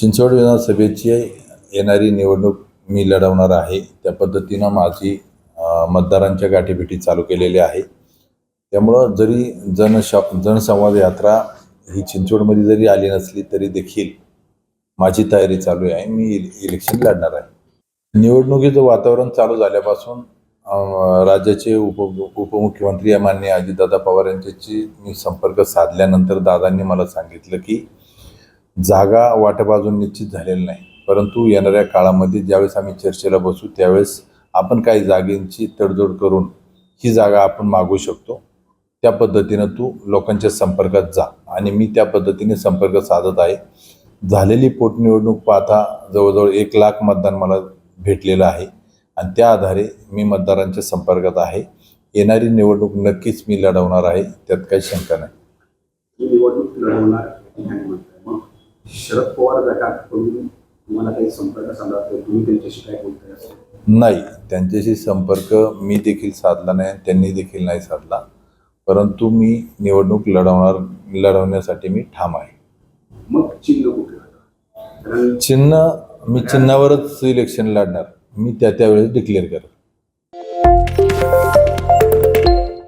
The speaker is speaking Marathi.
चिंचवड विधानसभेची येणारी निवडणूक मी लढवणार आहे. त्या पद्धतीनं माझी मतदारांच्या गाठीभेटी चालू केलेली आहे. त्यामुळं जरी जनशा जनसंवाद यात्रा ही चिंचवडमध्ये जरी आली नसली तरी देखील माझी तयारी चालू आहे. मी इलेक्शन लढणार आहे. निवडणुकीचं वातावरण चालू झाल्यापासून राज्याचे उप उपमुख्यमंत्री माननीय अजितदादा पवार यांच्याशी मी संपर्क साधल्यानंतर दादांनी मला सांगितलं की जागा वाटप अजून निश्चित झालेलं नाही. परंतु येणाऱ्या काळामध्ये ज्यावेळेस आम्ही चर्चेला बसू त्यावेळेस आपण काही जागेंची तडजोड करून ही जागा आपण मागू शकतो. त्या पद्धतीनं तू लोकांच्या संपर्कात जा. आणि मी त्या पद्धतीने संपर्क साधत आहे. झालेली पोटनिवडणूक पाहता जवळजवळ एक लाख मतदान मला भेटलेलं आहे. आणि त्या आधारे मी मतदारांच्या संपर्कात आहे. येणारी निवडणूक नक्कीच मी लढवणार आहे. त्यात काही शंका नाही? शरद पवार गटाकडून तुम्हाला काही संपर्क साधला तुम्ही त्यांच्याशी काय बोलताय असं? नाही त्यांच्याशी संपर्क मी देखील साधला नाही त्यांनी देखील नाही साधला. परंतु मी निवडणूक लढवणार लढवण्यासाठी मी ठाम आहे. मग चिन्ह कुठे चिन्ह मी चिन्हावरच इलेक्शन लढणार. मी त्या त्यावेळेस डिक्लेअर करेन